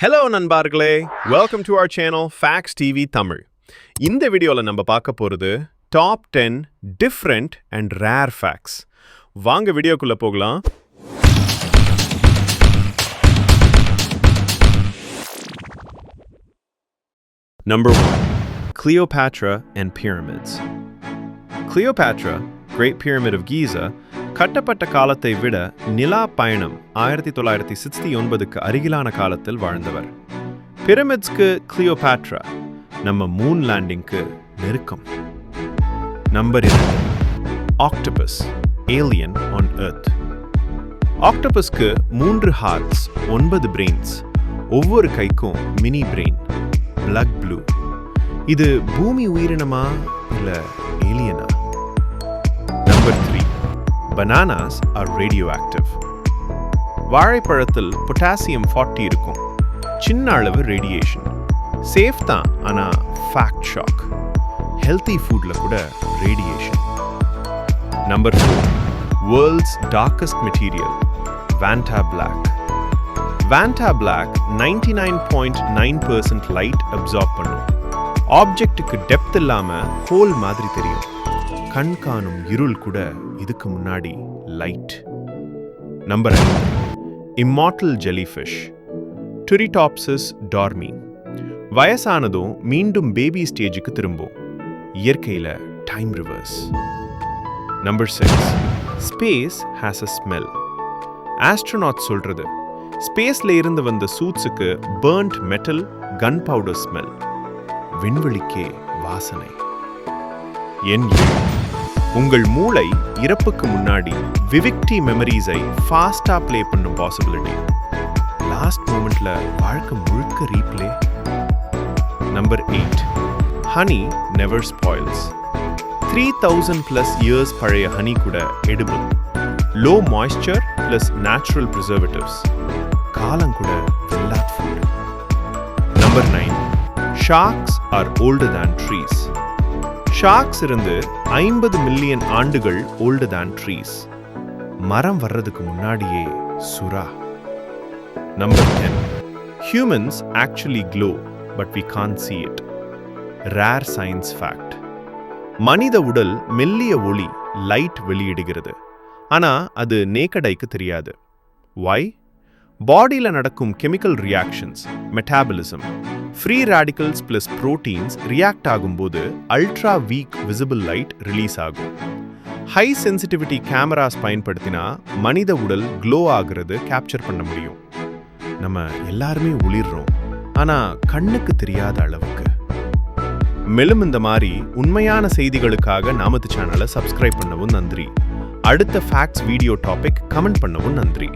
Hello நண்பார்களே. Welcome to our channel facts TV Tamil இந்த வீடியோவில் நம்ம பார்க்க போகிறது top ten different and rare facts வாங்க வீடியோக்குள்ளே போகலாம். Number one Cleopatra and Pyramids. Cleopatra, Great Pyramid of Giza, கட்டப்பட்ட காலத்தை விட நிலா பயணம் ஆயிரத்தி தொள்ளாயிரத்தி சிக்ஸ்டி ஒன்பதுக்கு அருகிலான காலத்தில் வாழ்ந்தவர். பிரமிட்ஸ்க்கு கிளியோபேட்ரா நம்ம மூன் லேண்டிங்க்கு நெருக்கம். நம்பர் இரண்டு ஆக்டபஸ் ஏலியன் ஆன் எர்த் ஆக்டபஸ்க்கு மூன்று ஹார்ட்ஸ் ஒன்பது பிரெயின்ஸ் ஒவ்வொரு கைக்கும் மினி பிரெயின் பிளக் ப்ளூ இது பூமி உயிரினமா இல்லை ஏலியனா number three bananas are radio active வாழைப்பழத்தில் potassium forty இருக்கும். சின்ன அளவு ரேடியேஷன் சேஃப் தான் ஆனால் ஃபேக்ட் ஷாக் ஹெல்த்தி ஃபுட்டில் கூட radiation number four world's darkest material Vantablack Vantablack ninety nine point nine percent light absorb பண்ணும் ஆப்ஜெக்ட்டுக்கு டெப்த் இல்லாமல் ஹோல் மாதிரி தெரியும். கண் காணும் இருள் கூட இதுக்கு முன்னாடி light number immortal jellyfish Turritopsis dohrnii வயசானதும் மீண்டும் பேபி ஸ்டேஜுக்கு திரும்பும். இயற்கையில் time reverse number six space has a smell astronaut சொல்கிறது ஸ்பேஸில் இருந்து வந்த சூட்ஸுக்கு பேர்ன்ட் மெட்டல் கன் பவுடர் ஸ்மெல் விண்வெளிக்கே வாசனை. என் உங்கள் மூளை இறப்புக்கு முன்னாடி விவிக்டி மெமரிஸை ஃபாஸ்டா ப்ளே பண்ணும் பாசிபிலிட்டி. லாஸ்ட் மூமெண்ட்ல வாழ்க்கை முழுக்க replay. Number eight. Honey never spoils. Three thousand plus years பழைய ஹனி கூட edible low moisture plus natural preservatives. காலம் கூட number nine. Sharks are older than trees. Sharks இருந்து ஐம்பது மில்லியன் ஆண்டுகள் ஓல்டு தேன் ட்ரீஸ் மரம் வர்றதுக்கு முன்னாடியே சுறா. Number ten humans actually glow but we can't see it rare science fact மனித உடல் மெல்லிய ஒளி லைட் வெளியிடுகிறது. ஆனால் அது நேக்கடைக்கு தெரியாது. வை பாடியில் நடக்கும் chemical reactions metabolism free radicals plus proteins react ஆகும்போது ultra weak visible light release ஆகும். ஹை சென்சிட்டிவிட்டி கேமராஸ் பயன்படுத்தினா மனித உடல் க்ளோ ஆகிறது கேப்சர் பண்ண முடியும். நம்ம எல்லாருமே ஒளிர்றோம் ஆனால் கண்ணுக்கு தெரியாத அளவுக்கு. மேலும் இந்த மாதிரி உண்மையான செய்திகளுக்காக நாமத்து சேனலை சப்ஸ்கிரைப் பண்ணவும் நன்றி. அடுத்த ஃபேக்ட்ஸ் வீடியோ டாபிக் கமெண்ட் பண்ணவும் நன்றி.